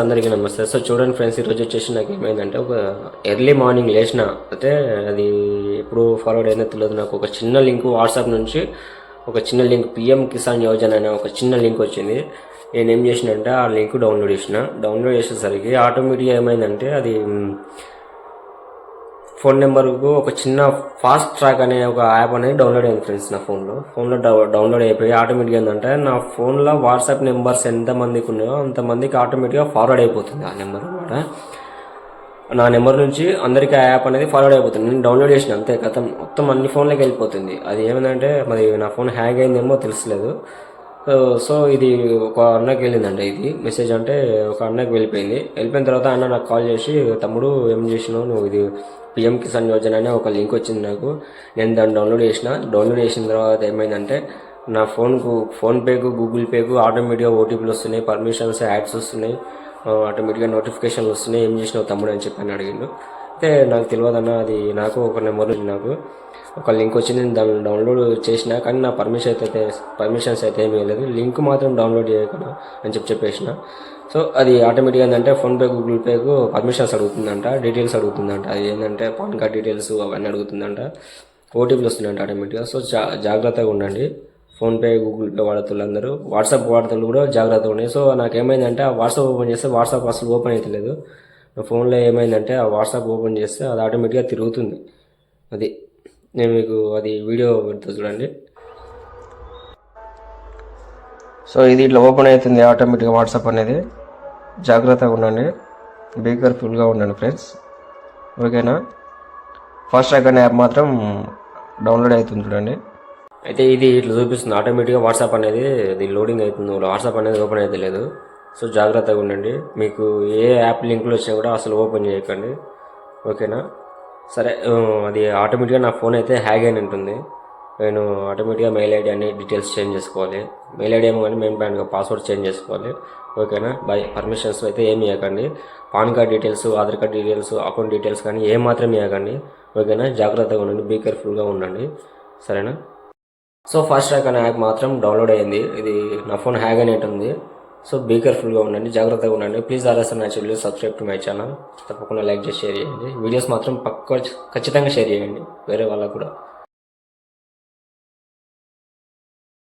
అందరికీ నమస్తే. సో చూడండి ఫ్రెండ్స్ ఈరోజు వచ్చేసి నాకు ఏమైందంటే ఒక ఎర్లీ మార్నింగ్ లేచిన అయితే అది ఎప్పుడు ఫార్వర్డ్ అయినా తెలియదు. నాకు ఒక చిన్న లింక్ వాట్సాప్ నుంచి ఒక చిన్న లింక్ పిఎం కిసాన్ యోజన అనే ఒక చిన్న లింక్ వచ్చింది. నేను ఏం చేసినంటే ఆ లింక్ డౌన్లోడ్ చేసిన. డౌన్లోడ్ చేసేసరికి ఆటోమేటిక్గా ఏమైందంటే అది ఫోన్ నెంబర్కు ఒక చిన్న ఫాస్ట్ ట్రాక్ అనే ఒక యాప్ అనేది డౌన్లోడ్ అయింది ఫ్రెండ్స్ నా ఫోన్లో. ఫోన్లో డౌ- డౌన్లోడ్ అయిపోయి ఆటోమేటిక్గా ఏంటంటే నా ఫోన్లో వాట్సాప్ నెంబర్స్ ఎంతమందికి ఉన్నాయో అంతమందికి ఆటోమేటిక్గా ఫార్వర్డ్ అయిపోతుంది ఆ నెంబర్ అనమాట. నా నెంబర్ నుంచి అందరికీ ఆ యాప్ అనేది ఫార్వర్డ్ అయిపోతుంది. నేను డౌన్లోడ్ చేసిన అంతే. కథ మొత్తం అన్ని ఫోన్లోకి వెళ్ళిపోతుంది. అది ఏమైందంటే మరి నా ఫోన్ హ్యాంగ్ అయిందేమో తెలుసలేదు Uh, సో ఇది ఒక అన్నకి వెళ్ళిందండి ఇది. మెసేజ్ అంటే ఒక అన్నకి వెళ్ళిపోయింది. వెళ్ళిపోయిన తర్వాత అన్న నాకు కాల్ చేసి తమ్ముడు ఏం చేసినావు? నువ్వు ఇది పిఎం కిసాన్ యోజన అనే ఒక లింక్ వచ్చింది నాకు. నేను దాన్ని డౌన్లోడ్ చేసిన. డౌన్లోడ్ చేసిన తర్వాత ఏమైందంటే నా ఫోన్కు ఫోన్పేకు గూగుల్ పేకు ఆటోమేటిక్గా ఓటీపీలు వస్తున్నాయి పర్మిషన్స్ యాడ్స్ వస్తున్నాయి. Uh, ఆటోమేటిక్గా నోటిఫికేషన్లు వస్తున్నాయి. ఏం చేసినావు తమ్ముడు? అని చెప్పి అని అడిగిండు. అయితే నాకు తెలియదన్న అది నాకు ఒక నెంబర్ ఉంది నాకు. ఒక లింక్ వచ్చింది నేను దాన్ని డౌన్లోడ్ చేసిన కానీ నా పర్మిషన్ అయితే పర్మిషన్స్ అయితే ఏమీ లేదు. లింక్ మాత్రం డౌన్లోడ్ చేయకుండా అని చెప్పి చెప్పేసిన. సో అది ఆటోమేటిక్గా ఏంటంటే ఫోన్పే గూగుల్ పేకు పర్మిషన్స్ అడుగుతుందంట డీటెయిల్స్ అడుగుతుందంట. అది ఏంటంటే పాన్ కార్డ్ డీటెయిల్స్ అవన్నీ అడుగుతుందంట. ఓటీపీలు వస్తున్నాయంట ఆటోమేటిక్గా. సో జా జాగ్రత్తగా ఉండండి. ఫోన్పే గూగుల్ పే వాడతారు అందరూ వాట్సాప్ వాడతారు కూడా జాగ్రత్తగా ఉన్నాయి సో నాకు ఏమైందంటే ఆ వాట్సాప్ ఓపెన్ చేస్తే వాట్సాప్ అసలు ఓపెన్ అవుతలేదు నా ఫోన్లో ఏమైందంటే ఆ వాట్సాప్ ఓపెన్ చేస్తే అది ఆటోమేటిక్గా తిరుగుతుంది. అది నేను మీకు అది వీడియో పెడతా చూడండి. సో ఇది ఇట్లా ఓపెన్ అవుతుంది ఆటోమేటిక్గా వాట్సాప్ అనేది. జాగ్రత్తగా ఉండండి. బీ కేర్ఫుల్గా ఉండండి ఫ్రెండ్స్. ఓకేనా? ఫాస్ట్ ట్రాక్ అనే యాప్ మాత్రం డౌన్లోడ్ అవుతుంది చూడండి. అయితే ఇది ఇట్లా చూపిస్తుంది. ఆటోమేటిక్గా వాట్సాప్ అనేది ఇది లోడింగ్ అవుతుంది. వాట్సాప్ అనేది ఓపెన్ అయితే లేదు. సో జాగ్రత్తగా ఉండండి. మీకు ఏ యాప్ లింకులు వచ్చినా కూడా అసలు ఓపెన్ చేయకండి. ఓకేనా? సరే అది ఆటోమేటిక్గా నా ఫోన్ అయితే హ్యాగ్ అయిన ఉంటుంది. నేను ఆటోమేటిక్గా మెయిల్ ఐడి అన్ని డీటెయిల్స్ చేంజ్ చేసుకోవాలి. మెయిల్ ఐడి ఏమో కానీ మెయిన్ బ్యాండ్గా పాస్వర్డ్ చేంజ్ చేసుకోవాలి. ఓకేనా? బై పర్మిషన్స్ అయితే ఏమి ఇవ్వకండి. PAN card details Aadhaar card details account details కానీ ఏ మాత్రం ఇవ్వకండి. ఓకేనా? జాగ్రత్తగా ఉండండి. బీ కేర్ఫుల్గా ఉండండి. సరేనా? సో ఫాస్ట్ ట్రాక్ అనే యాప్ మాత్రం డౌన్లోడ్ అయింది. ఇది నా ఫోన్ హ్యాగ్ అనేటుంది ఉంది సో బీ కేర్ఫుల్గా ఉండండి జాగ్రత్తగా ఉండండి. ప్లీజ్ ఆర్ఎస్ నా చెల్లి సబ్స్క్రైబ్ టు మై ఛానల్ తప్పకుండా లైక్ చేసి షేర్ చేయండి. వీడియోస్ మాత్రం పక్క ఖచ్చితంగా షేర్ చేయండి. వేరే వాళ్ళకు కూడా.